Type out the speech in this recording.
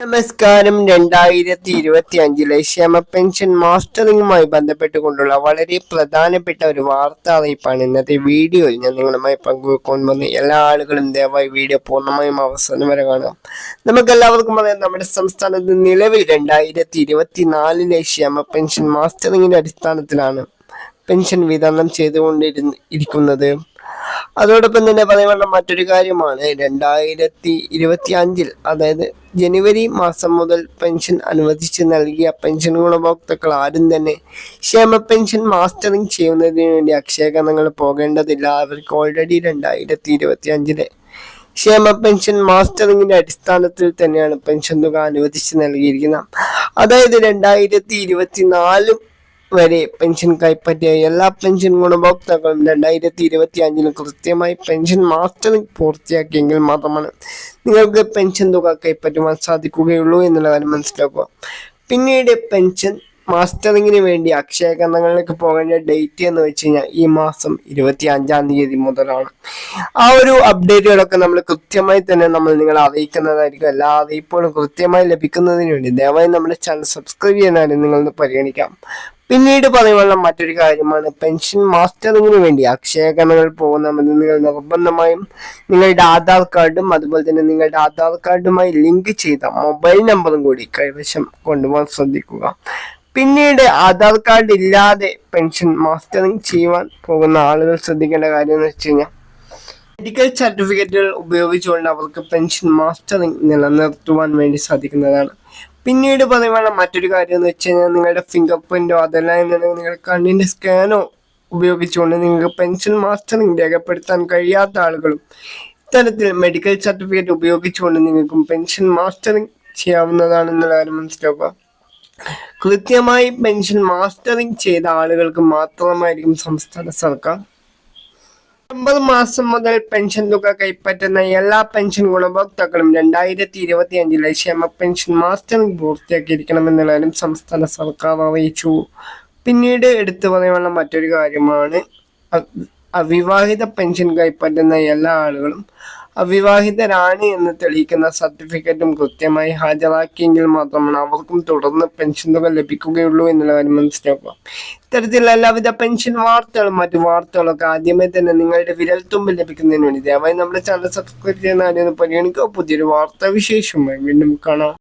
നമസ്കാരം. രണ്ടായിരത്തി ഇരുപത്തി അഞ്ചിലെ ക്ഷമ പെൻഷൻ മാസ്റ്ററിങ്ങുമായി ബന്ധപ്പെട്ടുകൊണ്ടുള്ള വളരെ പ്രധാനപ്പെട്ട ഒരു വാർത്ത അറിയിപ്പാണ് ഇന്നത്തെ വീഡിയോയിൽ ഞാൻ നിങ്ങളുമായി പങ്കുവെക്കാൻ വന്ന് എല്ലാ ആളുകളും ദയവായി വീഡിയോ പൂർണമായും അവസാനം വരെ കാണാം നമുക്ക് എല്ലാവർക്കും അറിയാം നമ്മുടെ സംസ്ഥാനത്ത് നിലവിൽ രണ്ടായിരത്തി ഇരുപത്തി നാലിലെ ക്ഷമ പെൻഷൻ മാസ്റ്ററിങ്ങിന്റെ അടിസ്ഥാനത്തിലാണ് പെൻഷൻ വിതരണം ചെയ്തുകൊണ്ടിരുന്ന ഇരിക്കുന്നത്. അതോടൊപ്പം തന്നെ പറയാനുള്ള മറ്റൊരു കാര്യമാണ്. രണ്ടായിരത്തി ഇരുപത്തി അഞ്ചിൽ അതായത് ജനുവരി മാസം മുതൽ പെൻഷൻ അനുവദിച്ച് നൽകിയ പെൻഷൻ ഗുണഭോക്താക്കൾ ആരും തന്നെ ക്ഷേമ പെൻഷൻ മാസ്റ്ററിംഗ് ചെയ്യുന്നതിന് വേണ്ടി അക്ഷയകരണങ്ങൾ പോകേണ്ടതില്ല. അവർക്ക് ഓൾറെഡി രണ്ടായിരത്തി ഇരുപത്തി അഞ്ചിലെ ക്ഷേമ പെൻഷൻ മാസ്റ്ററിംഗിന്റെ അടിസ്ഥാനത്തിൽ തന്നെയാണ് പെൻഷൻ തുക അനുവദിച്ച് നൽകിയിരിക്കുന്നത്. അതായത് രണ്ടായിരത്തി ഇരുപത്തിനാലും വരെ പെൻഷൻ കൈപ്പറ്റിയ എല്ലാ പെൻഷൻ ഗുണഭോക്താക്കളും രണ്ടായിരത്തി ഇരുപത്തി അഞ്ചിന് കൃത്യമായി പെൻഷൻ മാസ്റ്ററിംഗ് പൂർത്തിയാക്കിയെങ്കിൽ മാത്രമാണ് നിങ്ങൾക്ക് പെൻഷൻ തുക കൈപ്പറ്റുവാൻ സാധിക്കുകയുള്ളൂ എന്നുള്ള കാര്യം മനസ്സിലാക്കുക. പിന്നീട് പെൻഷൻ മാസ്റ്ററിങ്ങിന് വേണ്ടി അക്ഷയ കേന്ദ്രങ്ങളിലേക്ക് പോകേണ്ട ഡേറ്റ് എന്ന് വെച്ച് കഴിഞ്ഞാൽ ഈ മാസം ഇരുപത്തി അഞ്ചാം തീയതി മുതലാണ്. ആ ഒരു അപ്ഡേറ്റുകളൊക്കെ നമ്മൾ കൃത്യമായി തന്നെ നമ്മൾ നിങ്ങളെ അറിയിക്കുന്നതായിരിക്കും. എല്ലാ അറിയിപ്പുകളും കൃത്യമായി ലഭിക്കുന്നതിന് വേണ്ടി ദയവായി നമ്മുടെ ചാനൽ സബ്സ്ക്രൈബ് ചെയ്യാനായിട്ട് നിങ്ങളൊന്ന് പരിഗണിക്കാം. പിന്നീട് പറയുവാനുള്ള മറ്റൊരു കാര്യമാണ് പെൻഷൻ മാസ്റ്ററിങ്ങിന് വേണ്ടി അക്ഷയ അക്ഷയകണകൾ പോകുന്ന നിങ്ങൾ നിർബന്ധമായും നിങ്ങളുടെ ആധാർ കാർഡും അതുപോലെ തന്നെ നിങ്ങളുടെ ആധാർ കാർഡുമായി ലിങ്ക് ചെയ്ത മൊബൈൽ നമ്പറും കൂടി കൈവശം കൊണ്ടുപോകാൻ ശ്രദ്ധിക്കുക. പിന്നീട് ആധാർ കാർഡ് ഇല്ലാതെ പെൻഷൻ മാസ്റ്ററിങ് ചെയ്യുവാൻ പോകുന്ന ആളുകൾ ശ്രദ്ധിക്കേണ്ട കാര്യം എന്ന് വെച്ച് കഴിഞ്ഞാൽ മെഡിക്കൽ സർട്ടിഫിക്കറ്റുകൾ ഉപയോഗിച്ചുകൊണ്ട് അവർക്ക് പെൻഷൻ മാസ്റ്ററിംഗ് നിലനിർത്തുവാൻ വേണ്ടി സാധിക്കുന്നതാണ്. പിന്നീട് പറയുവാണ് മറ്റൊരു കാര്യം എന്ന് വെച്ച് കഴിഞ്ഞാൽ നിങ്ങളുടെ ഫിംഗർ പ്രിന്റോ അതെല്ലാം നിങ്ങളുടെ കണ്ണിന്റെ സ്കാനോ ഉപയോഗിച്ചുകൊണ്ട് നിങ്ങൾക്ക് പെൻഷൻ മാസ്റ്ററിംഗ് രേഖപ്പെടുത്താൻ കഴിയാത്ത ആളുകളും ഇത്തരത്തിൽ മെഡിക്കൽ സർട്ടിഫിക്കറ്റ് ഉപയോഗിച്ചുകൊണ്ട് നിങ്ങൾക്കും പെൻഷൻ മാസ്റ്ററിങ് ചെയ്യാവുന്നതാണെന്നുള്ള കാര്യം മനസ്സിലാക്കുക. കൃത്യമായി പെൻഷൻ മാസ്റ്ററിംഗ് ചെയ്ത ആളുകൾക്ക് മാത്രമായിരിക്കും സംസ്ഥാന സർക്കാർ ഡിസംബർ മാസം മുതൽ പെൻഷൻ തുക കൈപ്പറ്റുന്ന എല്ലാ പെൻഷൻ ഗുണഭോക്താക്കളും രണ്ടായിരത്തി ഇരുപത്തി അഞ്ചിലെ ക്ഷേമ പെൻഷൻ മാസ്റ്റർ പൂർത്തിയാക്കിയിരിക്കണമെന്നുള്ളതും സംസ്ഥാന സർക്കാർ അറിയിച്ചു. പിന്നീട് എടുത്തു പറയാനുള്ള മറ്റൊരു കാര്യമാണ് അവിവാഹിത പെൻഷൻ കൈപ്പറ്റുന്ന എല്ലാ ആളുകളും അവിവാഹിതരാണ് എന്ന് തെളിയിക്കുന്ന സർട്ടിഫിക്കറ്റും കൃത്യമായി ഹാജരാക്കിയെങ്കിൽ മാത്രമാണ് അവർക്കും തുടർന്ന് പെൻഷൻ തുക ലഭിക്കുകയുള്ളൂ എന്നുള്ള കാര്യം മനസ്സിലാക്കുക ഇത്തരത്തിലുള്ള എല്ലാവിധ പെൻഷൻ വാർത്തകളും മറ്റു വാർത്തകളൊക്കെ ആദ്യമേ തന്നെ നിങ്ങളുടെ വിരൽത്തുമ്പിൽ ലഭിക്കുന്നതിന് വേണ്ടി ദയവായി നമ്മുടെ ചാനൽ സബ്സ്ക്രൈബ് ചെയ്യുന്ന ആരെയൊന്ന് പരിഗണിക്കുക. പുതിയൊരു വാർത്താ വിശേഷമായി വീണ്ടും കാണാം.